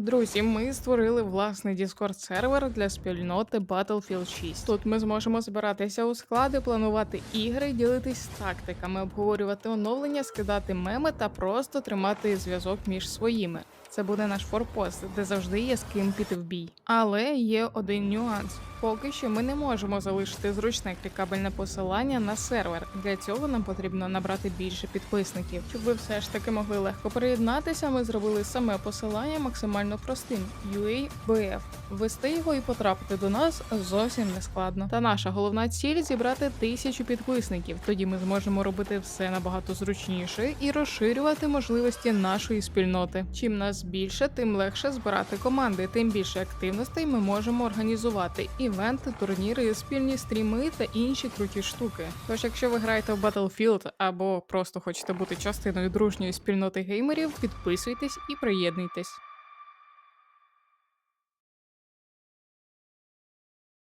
Друзі, ми створили власний Discord сервер для спільноти Battlefield 6. Тут ми зможемо збиратися у склади, планувати ігри, ділитись тактиками, обговорювати оновлення, скидати меми та просто тримати зв'язок між своїми. Це буде наш форпост, де завжди є з ким піти в бій. Але є один нюанс. Поки що ми не можемо залишити зручне клікабельне посилання на сервер. Для цього нам потрібно набрати більше підписників. Щоб ви все ж таки могли легко приєднатися, ми зробили саме посилання максимально простим UABF. Ввести його і потрапити до нас зовсім не складно. Та наша головна ціль зібрати тисячу підписників. Тоді ми зможемо робити все набагато зручніше і розширювати можливості нашої спільноти. Чим нас більше, тим легше збирати команди, тим більше активностей ми можемо організувати івенти, турніри, спільні стріми та інші круті штуки. Тож, якщо ви граєте в Battlefield або просто хочете бути частиною дружньої спільноти геймерів, підписуйтесь і приєднуйтесь.